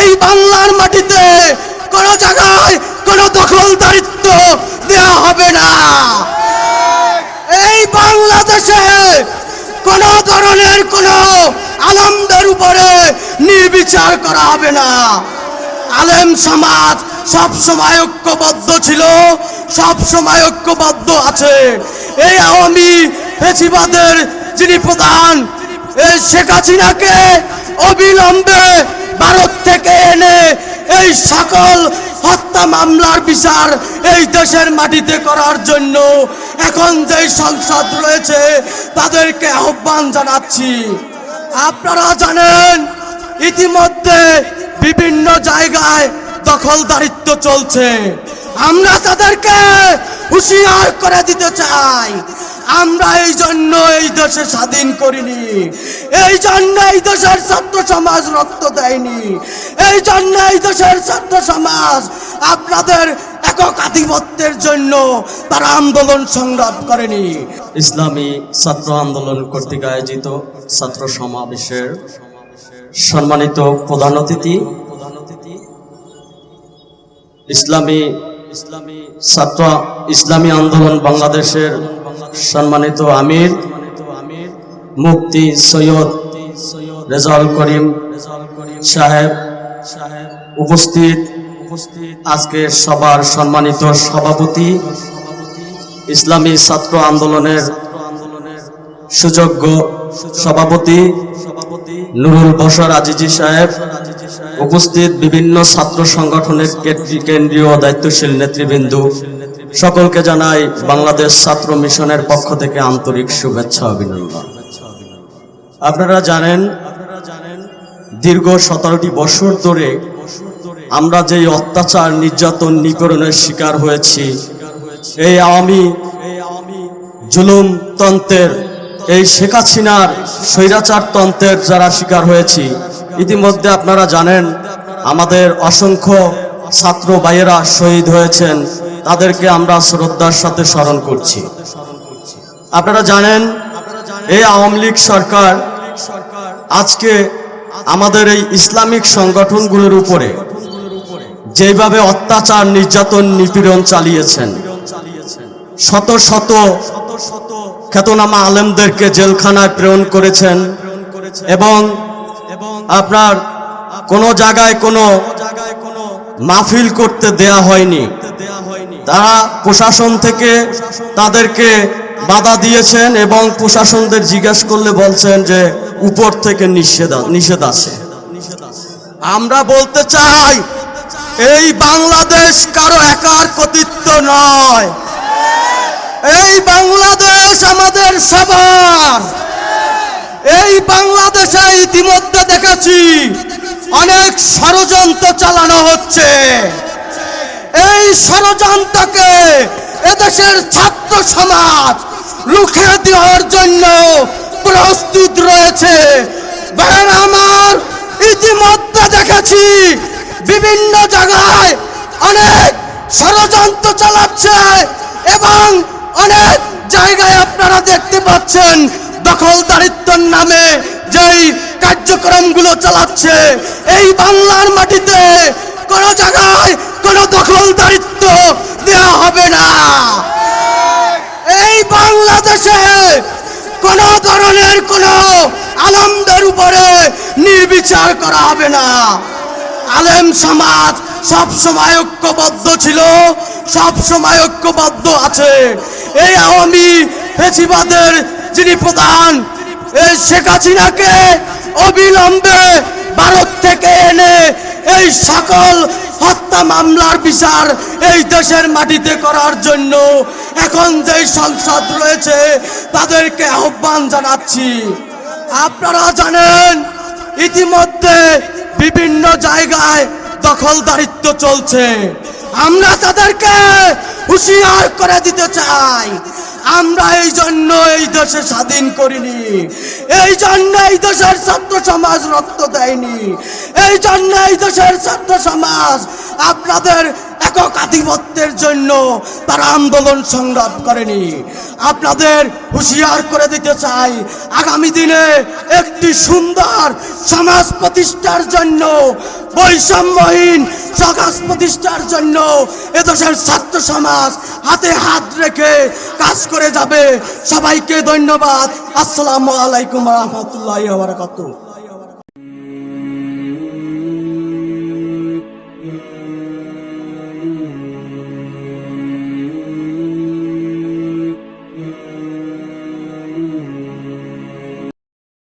এই বাংলার মাটিতে কোন জায়গায় কোন দখল দখলদারিত্ব দেওয়া হবে না। এই বাংলাদেশে কোন ধরনের কোন আলমদের উপরে নির্বিচার করা হবে না। আলেম সমাজ সব সময় ঐক্যবদ্ধ ছিল সব সময় ঐক্যবদ্ধ আছে। এই আওয়ামী ফেসিবাদের যিনি প্রধান, এই শেখ হাসিনাকে অবিলম্বে ভারত থেকে এনে এই সকল হত্যা মামলার বিচার এই দেশের মাটিতে করার জন্য এখন যে সংসদ রয়েছে, তাদেরকে আহ্বান জানাচ্ছি। আপনারা জানেন, ইতিমধ্যে বিভিন্ন জায়গায় দখলদারিত্ব চলছে। আমরা তাদেরকে হুঁশিয়ার করে দিতে চাই। আমরা এই জন্য এই দেশে স্বাধীন করিনি। এই জন্য এই দেশের ছাত্র সমাজ রক্ত দেয়নি। এই জন্য এই দেশের ছাত্র সমাজ আপনাদের একক আধিপত্যের জন্য তারা আন্দোলন সংগ্রাম করেনি। ইসলামী ছাত্র আন্দোলন কর্তৃক আয়োজিত ছাত্র সমাবেশের সম্মানিত প্রধান অতিথি, ইসলামী ইসলামী ছাত্র, ইসলামী আন্দোলন বাংলাদেশের সম্মানিত আমির, মুফতি সৈয়দ রেজাউল করিম সাহেব উপস্থিত। আজকে সবার সম্মানিত সভাপতি, ইসলামী ছাত্র আন্দোলনের সুযোগ্য সভাপতি নুরুল বসর আজিজি সাহেব উপস্থিত। বিভিন্ন ছাত্র সংগঠনের কেন্দ্রী- কেন্দ্রীয় দায়িত্বশীল নেতৃবৃন্দ সকলকে জানাই বাংলাদেশ ছাত্র মিশনের পক্ষ থেকে আন্তরিক শুভেচ্ছা অভিনন্দন। আপনারা জানেন, দীর্ঘ সতেরোটি বছর ধরে আমরা যেই অত্যাচার নির্যাতন নিপীড়নের শিকার হয়েছি, এই আওয়ামী জুলুম তন্ত্রের, এই শেখ হাসিনার স্বৈরাচার তন্ত্রের যারা শিকার হয়েছি, ইতিমধ্যে আপনারা জানেন আমাদের অসংখ্য ছাত্র ভাইয়েরা শহীদ হয়েছেন। তাদেরকে আমরা শ্রদ্ধার সাথে স্মরণ করছি। আপনারা জানেন, এই আওয়ামী লীগ সরকার আজকে আমাদের এই ইসলামিক সংগঠনগুলোর উপরে যেভাবে অত্যাচার, নির্যাতন, নিপীড়ন চালিয়েছেন, শত শত খ্যাতনামা আলেমদেরকে জেলখানায় প্রেরণ করেছেন এবং আপনার কোনো জায়গায় কোনো মাহফিল করতে দেয়া হয়নি। তারা প্রশাসন থেকে তাদেরকে বাধা দিয়েছেন এবং প্রশাসনদের জিজ্ঞেস করলে বলছেন যে উপর থেকে নিষেধ নিষেধ আছে। আমরা বলতে চাই, এই বাংলাদেশ কারও একার কর্তৃত্ব নয়। এই বাংলাদেশ আমাদের সবার। এই বাংলাদেশে ইতিমধ্যে দেখেছি অনেক ষড়যন্ত্র চালানো হচ্ছে। এই ষড়যন্ত্রকে এদেশের ছাত্র সমাজ রুখে দেওয়ার জন্য প্রস্তুত রয়েছে। আমার ইতিমধ্যে দেখেছি বিভিন্ন জায়গায় অনেক ষড়যন্ত্র চালাচ্ছে এবং অনেক জায়গায় আপনারা দেখতে পাচ্ছেন দখলদারিত্বর নামে যেই কার্যক্রমগুলো চালাচ্ছে। এই বাংলার মাটিতে কোনো জায়গায় দখলদারিত্ব দেওয়া হবে না। এই বাংলাদেশে কোন ধরনের কোন আলমদের উপরে নির্বিচার করা হবে না। আলেম সমাজ সব সময় ঐক্যবদ্ধ ছিল সব সময় ঐক্যবদ্ধ আছে। এই আওয়ামী ফেসিবাদের যিনি প্রধান, এই শেখ হাসিনাকে অবিলম্বে ভারত থেকে এনে এই সকল হত্যা মামলার বিচার এই দেশের মাটিতে করার জন্য এখন যে সংসদ রয়েছে তাদেরকে আহ্বান জানাচ্ছি। আপনারা জানেন, ইতিমধ্যে বিভিন্ন জায়গায় দখলদারিত্ব চলছে। আমরা তাদেরকে হুঁশিয়ার করে দিতে চাই। আমরা এই জন্য এই দেশে স্বাধীন করিনি। এই জন্য এই দেশের ছাত্র সমাজ রক্ত দেয়নি। এই জন্য এই দেশের ছাত্র সমাজ আপনাদের এক একক আধিপত্যের জন্য তারা আন্দোলন সংগ্রাম করেনি। আপনাদের হুঁশিয়ার করে দিতে চাই, আগামী দিনে একটি সুন্দর সমাজ প্রতিষ্ঠার জন্য, বৈষম্যহীন সমাজ প্রতিষ্ঠার জন্য এদেশের ছাত্র সমাজ হাতে হাত রেখে কাজ করে যাবে। সবাইকে ধন্যবাদ। আসসালামু আলাইকুম রহমতুল্লাহ বারাকাতুহ। Thank you.